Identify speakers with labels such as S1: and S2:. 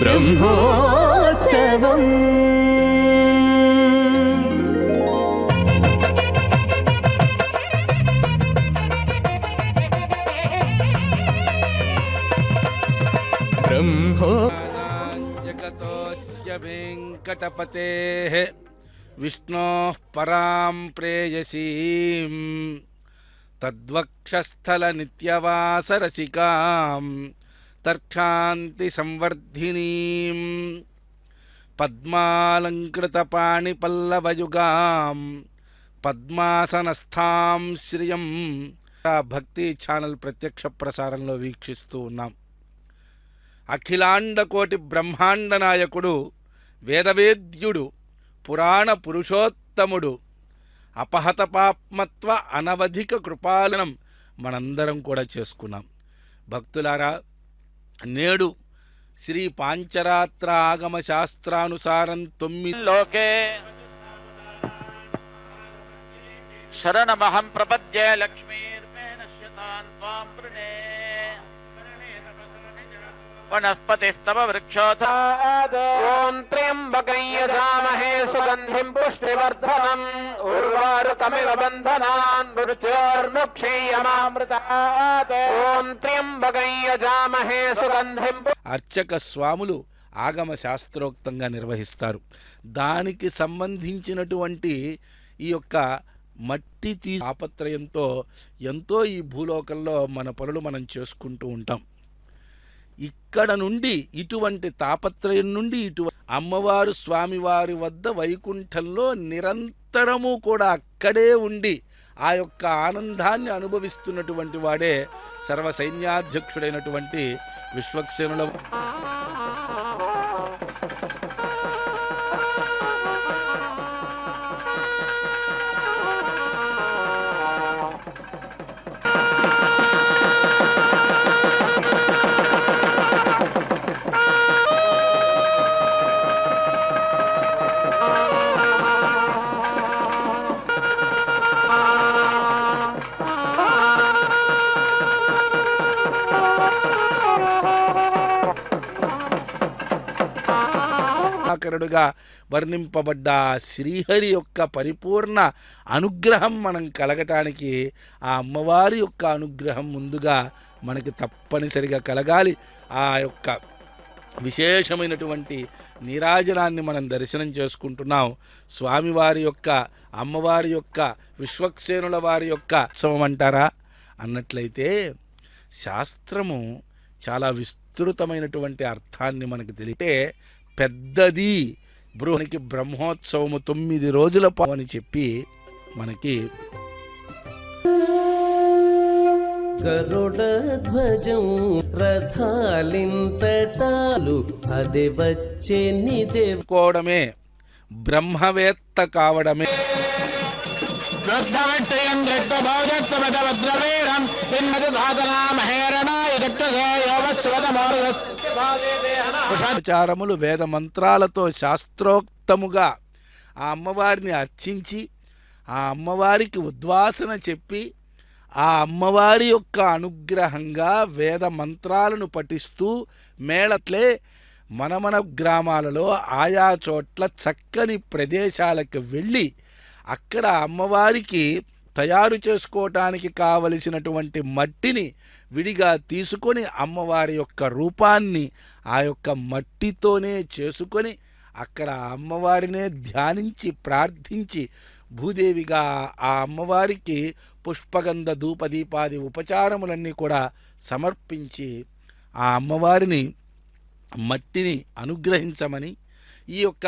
S1: ब्रह्मोत्सवम्। ब्रह्मो जगतोऽस्य वेङ्कटपतेः विष्णोः परां प्रेयसीम्। तद्वक्षस्थलनित्यवासरसिकाम्। సంవర్ధినీం పద్మాలంకృతపాణిపల్లవయుగాం పద్మాసనస్థాం శ్రియం భక్తి ఛానల్ ప్రత్యక్ష ప్రసారంలో వీక్షిస్తూ ఉన్నాం. అఖిలాండ కోటి బ్రహ్మాండ నాయకుడు వేదవేద్యుడు పురాణ పురుషోత్తముడు అపహతపాప్మత్వ అనవధిక కృపాలనం మనందరం కూడా చేసుకున్నాం. భక్తులారా నేడు శ్రీ పాంచరాత్ర ఆగమ శాస్త్రానుసారం తొమ్మిది
S2: లోకే శరణమహం ప్రపద్యే లక్ష్మీర్మే నశ్యతాన్ త్వాం వృణే
S3: సుగంధిం పుష్టివర్ధనం. అమృతమివ బంధనాన్ మృత్యోర్ముక్షీయమామృతాత్ ఓం త్ర్యంబకం సుగంధిం
S1: అర్చక స్వాములు ఆగమ శాస్త్రోక్తంగా నిర్వహిస్తారు. దానికి సంబంధించినటువంటి ఈ యొక్క మట్టి తీ ఆపత్రయంతో ఎంతో ఈ భూలోకంలో మన పనులు మనం చేసుకుంటూ ఉంటాం. ఇక్కడ నుండి ఇటువంటి తాపత్రయం నుండి ఇటు అమ్మవారు స్వామివారి వద్ద వైకుంఠంలో నిరంతరము కూడా అక్కడే ఉండి ఆ యొక్క ఆనందాన్ని అనుభవిస్తున్నటువంటి వాడే సర్వసైన్యాధ్యక్షుడైనటువంటి విశ్వక్సేనుల శంకరుడుగా వర్ణింపబడ్డ శ్రీహరి యొక్క పరిపూర్ణ అనుగ్రహం మనం కలగటానికి ఆ అమ్మవారి యొక్క అనుగ్రహం ముందుగా మనకి తప్పనిసరిగా కలగాలి. ఆ యొక్క విశేషమైనటువంటి నీరాజనాన్ని మనం దర్శనం చేసుకుంటున్నాం. స్వామివారి యొక్క అమ్మవారి యొక్క విశ్వక్సేనుల వారి యొక్క ఉత్సవం అంటారా? అన్నట్లయితే శాస్త్రము చాలా విస్తృతమైనటువంటి అర్థాన్ని మనకు తెలియటే పెద్దది. బృహనికి బ్రహ్మోత్సవము తొమ్మిది రోజుల పాటు అని చెప్పి మనకి
S4: గరుడధ్వజం రథాలింతటాలు అది వచ్చే నిదే
S1: కోవడమే. బ్రహ్మవేత్త కావడమే.
S3: పిన్మదు
S1: ఉపచారములు వేద మంత్రాలతో శాస్త్రోక్తముగా ఆ అమ్మవారిని అర్చించి ఆ అమ్మవారికి ఉద్వాసన చెప్పి ఆ అమ్మవారి యొక్క అనుగ్రహంగా వేద మంత్రాలను పఠిస్తూ మేళట్లే మన మన గ్రామాలలో ఆయా చోట్ల చక్కని ప్రదేశాలకు వెళ్ళి అక్కడ అమ్మవారికి తయారు చేసుకోవటానికి కావలసినటువంటి మట్టిని విడిగా తీసుకొని అమ్మవారి యొక్క రూపాన్ని ఆ యొక్క మట్టితోనే చేసుకొని అక్కడ అమ్మవారినే ధ్యానించి ప్రార్థించి భూదేవిగా ఆ అమ్మవారికి పుష్పగంధ ధూపదీపాది ఉపచారములన్నీ కూడా సమర్పించి ఆ అమ్మవారిని మట్టిని అనుగ్రహించమని ఈ యొక్క